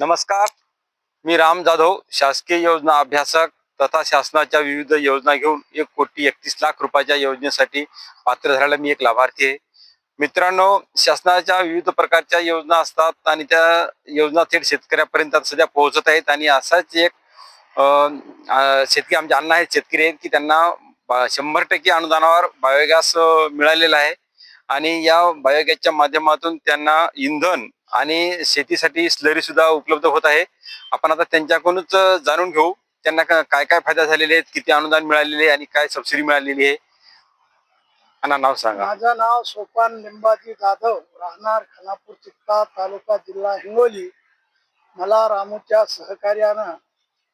नमस्कार. मी राम जाधव शासकीय योजना अभ्यासक तथा शासनाच्या विविध योजना घेऊन एक कोटी एकतीस लाख रुपयाच्या योजनेसाठी पात्र झालेला मी एक लाभार्थी आहे. मित्रांनो शासनाच्या विविध प्रकारच्या योजना असतात आणि त्या योजना थेट शेतकऱ्यापर्यंत सध्या पोहोचत आहेत आणि असाच एक शेतकरी आमचे अण्णा आहेत शेतकरी आहेत की त्यांना बा- शंभर टक्के अनुदानावर बायोगॅस मिळालेला आहे. आणि या बायोगॅसच्या माध्यमातून त्यांना इंधन आणि शेतीसाठी स्लरी सुद्धा उपलब्ध होत आहे. आपण आता त्यांच्याकडूनच जाणून घेऊ त्यांना काय काय फायदा झालेले आहेत किती अनुदान मिळालेले आहे आणि काय सबसिडी मिळालेली आहे. आणि नाव सांगा. माझं नाव सोपान लिंबाजी जाधव राहणार खानापूर चित्ता तालुका जिल्हा हिंगोली. मला रामूच्या सहकार्यानं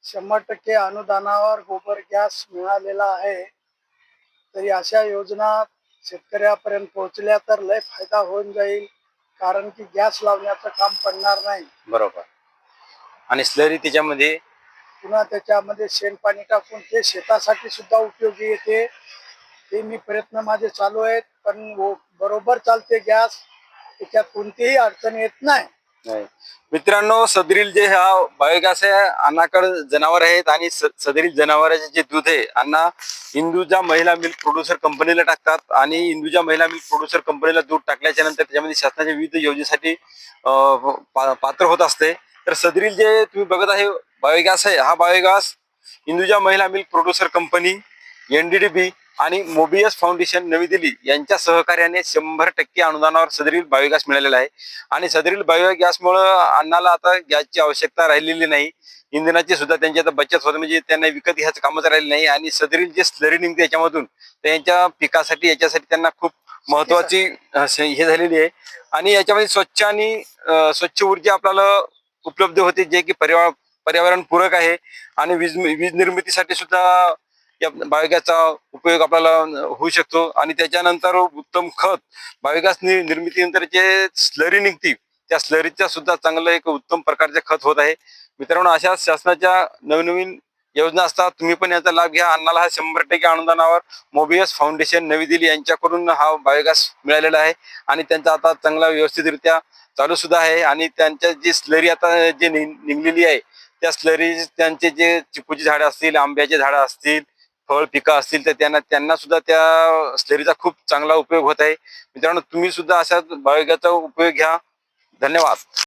शंभर टक्के अनुदानावर गोबर गॅस मिळालेला आहे. तरी अशा योजना शेतकऱ्यापर्यंत पोहोचल्या तर लय फायदा होऊन जाईल. कारण की गॅस लावण्याचं काम पडणार नाही. बरोबर. आणि स्लरी त्याच्यामध्ये पुन्हा त्याच्यामध्ये शेणपाणी टाकून ते शेतासाठी सुद्धा उपयोगी येते. ते मी प्रयत्न माझे चालू आहेत पण वो- बरोबर चालते गॅस. त्याच्यात कोणतीही अडचण येत नाही. नाही. मित्रांनो सदरील जे हा बायोगॅस आहे अण्णाकडे जनावर आहेत आणि स- सदरील जनावरांचे जे दूध आहे अण्णा इंदुजा महिला मिल्क प्रोड्युसर कंपनीला टाकतात आणि इंदुजा महिला मिल्क प्रोड्युसर कंपनीला दूध टाकल्याच्या नंतर त्याच्यामध्ये शासनाच्या विविध योजनेसाठी अं, पा- पात्र होत असते तर सदरील जे तुम्ही बघत आहे बायोगॅस आहे हा बायोगॅस इंदुजा महिला मिल्क प्रोड्युसर कंपनी एनडीडीबी आणि मोबियस फाउंडेशन नवी दिल्ली यांच्या सहकार्याने शंभर टक्के अनुदानावर सदरील बायोगॅस मिळालेला आहे. आणि सदरील बायोगॅसमुळं अण्णाला आता गॅसची आवश्यकता राहिलेली नाही. इंधनाची सुद्धा त्यांची आता बचत होते म्हणजे त्यांना विकत घ्यायचं कामच राहिलं नाही. आणि सदरील जे स्लरी निघते याच्यामधून त्यांच्या पिकासाठी याच्यासाठी त्यांना खूप महत्वाची हे झालेली आहे. आणि याच्यामध्ये स्वच्छ आणि स्वच्छ ऊर्जा आपल्याला उपलब्ध होते जे की पर्यावरण पर्यावरण पूरक आहे. आणि वीज वीज निर्मितीसाठी सुद्धा या बायोगॅसचा उपयोग आपल्याला होऊ शकतो. आणि त्याच्यानंतर उत्तम खत बायोगॅस नि- निर्मितीनंतर जे स्लरी निघती त्या स्लरीचा सुद्धा चांगलं एक उत्तम प्रकारचे खत होत आहे. मित्रांनो अशा शासनाच्या नवनवीन योजना असतात तुम्ही पण याचा लाभ घ्या. अन्नाला हा शंभर टक्के अनुदानावर मोबियस फाउंडेशन नवी दिल्ली यांच्याकडून हा बायोगॅस मिळालेला आहे. आणि त्यांचा आता चांगला व्यवस्थितरित्या चालू सुद्धा आहे. आणि त्यांच्या जी स्लरी आता जी निघलेली आहे त्या स्लरी त्यांचे जे चिकूची झाडं असतील आंब्याची झाडं असतील फळ पिकं असतील तर त्यांना त्यांना सुद्धा त्या स्लरीचा खूप चांगला उपयोग होत आहे. मित्रांनो तुम्ही सुद्धा अशा बायोगॅसचा उपयोग घ्या. धन्यवाद.